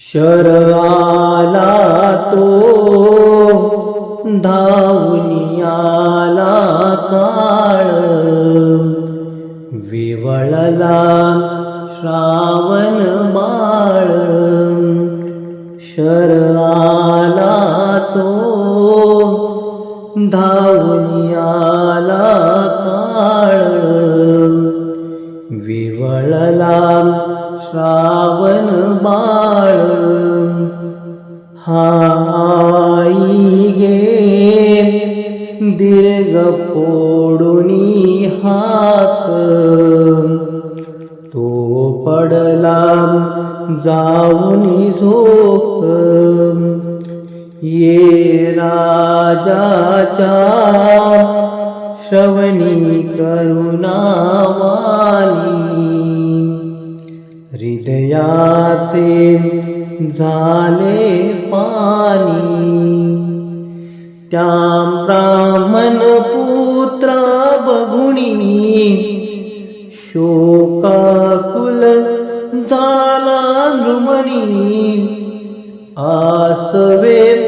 शर आला तो धावून आला काळ विवळला श्रावण बाळ शर आला तो धावून आला काळ वळला श्रावण बाळ. हाई गे दीर्घ फोडुनी हात. तो पडला जाऊनी झोप. ये राजाच्या श्रवणी करुणावाणी. हृदयाचे झाले पाणी. त्या ब्राह्मण पुत्रा बघुणी शोकाकुल झाला नृमणी आसवे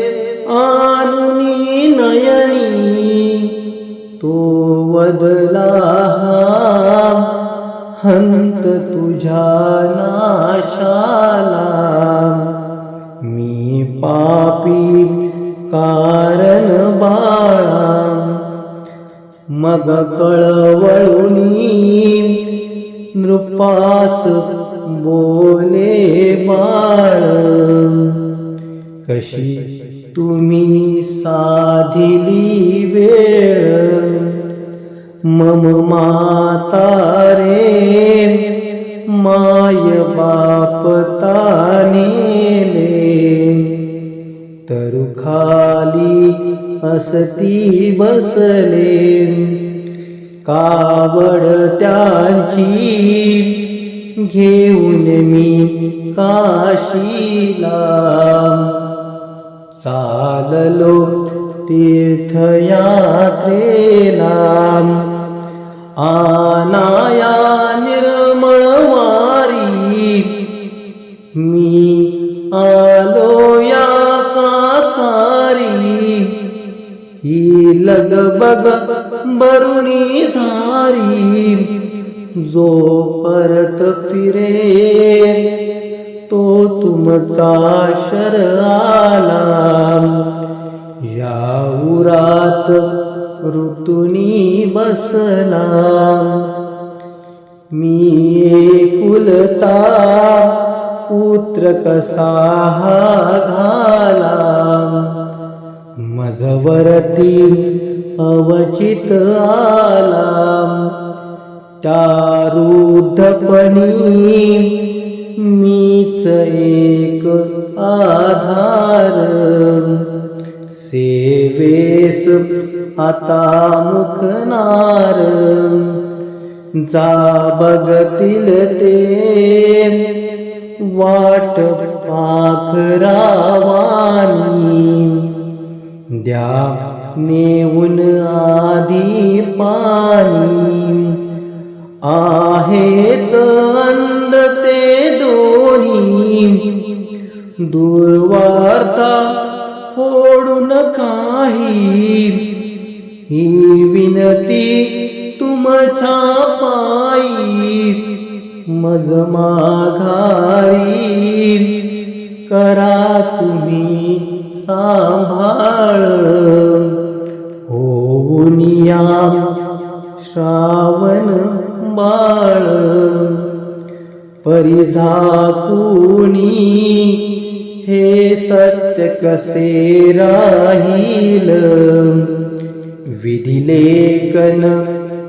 आनुनी नयनी. तो वदला हा हंत तुझ्या नाशाला. मी पापी कारण बाळा. मग कळवळुनी नृपास बोले बाळ. कशी तुम्ही साधिली वेळ. मम माता रे माय बाप तानेले तरु खाली असती बसले कावड त्यांची घेऊन मी काशीला। चाललो तीर्थयात्रेला आनाया निर्मळ वारी. मी आलो या कासारी ही लगबग बरुणी धारी. जो परत फिरे तो तुमचा शर आला या उरात ऋतुनी बसला. मी कुलता पुत्र कसा हा घाला. मजवरती अवचित आला. त्या रुद्धपणी मीच एक आधार. से सेवेस आता मुखनार जा बघतील ते. वाट पाखरावानी द्या नेऊन आधी पाणी. आहेत अंध ते दोन्ही दुर्वार्ता फोडून काही. ही विनती तुमच्या पायी. मज माघारी करा तुम्ही सांभाळ. होऊनिया श्रावण बाळ. परिझाकुनी हे सत्य कसे राहील? विधिलेखन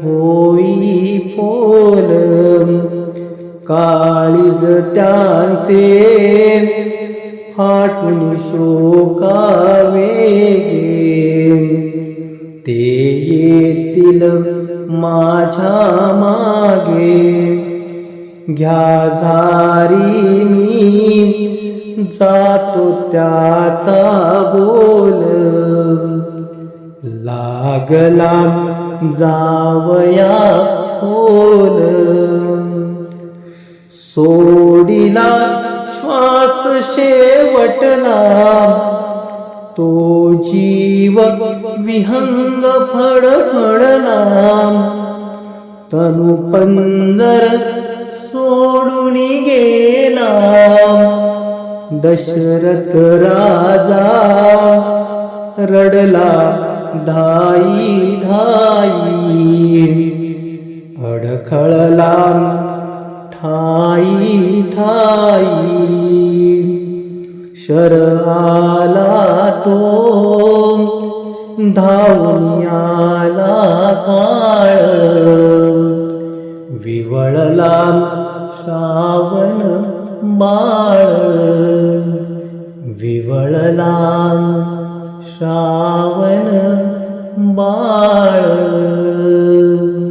होई फोल काळीज त्यांचे फाटून शोकावे झारी मी जातो त्याचा बोल. लागला जावया खोल. सोडिला श्वास शेवटला तो जीव विहंग फडफडला तनु पंजर सोडून गेला. दशरथ राजा रडला धाई धाई अडखळला ठाई ठाई शर आला तो धावून आला काळ विवळला श्रावण बाळ विवळला श्रावण बाळ